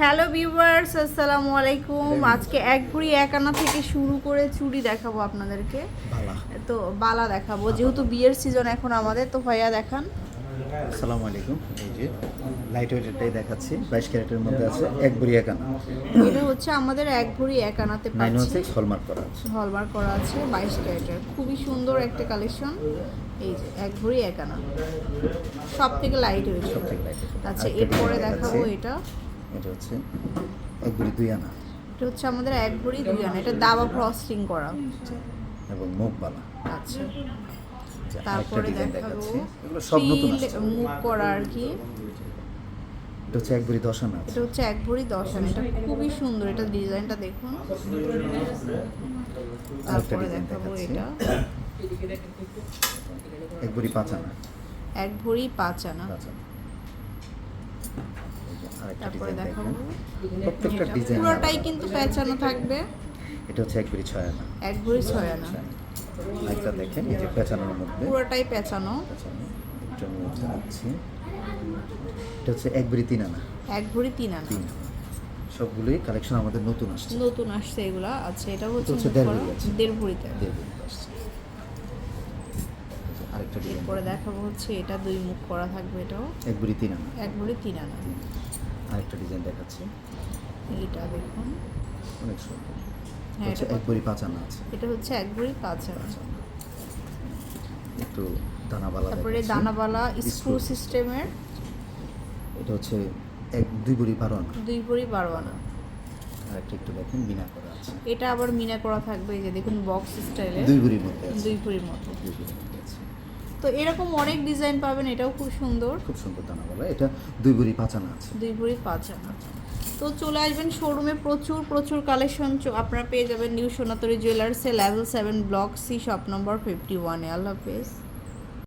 Hello viewers আসসালামু আলাইকুম। আজকে এক ভরি এক আনা থেকে শুরু করে চুড়ি দেখাবো আপনাদেরকে। তো বালা দেখাবো যেহেতু বিয়ের সিজন এখন আমাদের তো ভাইয়া দেখান। আসসালামু আলাইকুম। এই যে লাইট ওয়েটেরটাই দেখাচ্ছি বাইশ ক্যারেটের মধ্যে আছে এক বুড়ি একানা এটা হচ্ছে আমাদের এক ভরি এক আনাতে নাইন ওয়ান সিক্স হলমার্ক করা আছে। হলমার্ক করা আছে বাইশ ক্যারেটের। খুবই সুন্দর একটা কালেকশন এই যে এক ভরি এক আনা সব থেকে লাইট লাইট আচ্ছা এরপরে দেখাবো এটা। এটা হচ্ছে এক বুড়ি দুই আনা। এটা হচ্ছে আমাদের এক ভরি দুই আনা। এটা দাবা ফ্রস্টিং করা। এবং মুখ বালা। আচ্ছা। যে তারপরে দেখাবো এগুলো সব নতুন মুভ করা আর কি। এটা হচ্ছে এক বুড়ি দশ আনা এটা হচ্ছে এক ভরি দশ আনা। এটা খুবই সুন্দর। এটা ডিজাইনটা দেখুন। তারপরে দেখাবো এটা। এক বুড়ি পাঁচ আনা। এক ভরি পাঁচ আনা। তারপরে দেখাবো। প্রত্যেকটা ডিজাইন পুরোটাই কিন্তু পেঁচানো থাকবে। এটা হচ্ছে এক বুড়ি ছয় আনা এক ভরি ছয় আনা আরেকটা দেখেন এই যে পেঁচানোর মধ্যে। পুরোটাই পেঁচানো একটু আমি উঠে এটা হচ্ছে এক বুড়ি তিন আনা এক ভরি তিন। আনা তিন সবগুলোই কালেকশন আমাদের নতুন আসছে। নতুন আসছে এগুলা। আচ্ছা এটা হচ্ছে দেড় আছে। ভরিতে দেড় বুড়ি আসছে। আরেকটা এরপরে দেখাবো হচ্ছে এটা দুই মুখ করা থাকবে এটাও। এক বুড়ি তিন আনা এক ভরি তিন। আনা আরেকটা ডিজাইন দেখাচ্ছি। এইটা দেখুন। অনেক সুন্দর। এটা এক বুড়ি পাঁচ আনা আছে? এটা হচ্ছে এক ভরি পাঁচ আনা একটু দানাবালা তারপরে দানাবালা স্ক্রু। সিস্টেমের। এটা হচ্ছে এক দুই বুড়ি বারো আনা দুই ভরি বারো আনা আরেকটা একটু দেখেন মিনা করা আছে। এটা আবার মিনা করা থাকবে এই যে দেখুন বক্স স্টাইলে দুই বুড়ির মধ্যে দুই ভরির মতো মধ্যে। তো এরকম অনেক ডিজাইন পাবেন এটাও খুব সুন্দর। খুব সুন্দর দানাবালা এটা দুই ভরি পাঁচানা আছে। দুই ভরি পাঁচানা। তো চলে আসবেন শোরুমে প্রচুর প্রচুর কালেকশন আপনারা পেয়ে যাবেন new Sonatori জুয়েলার্সে level seven block C shop number fifty ওয়ানে আল্লাহ হাফেজ।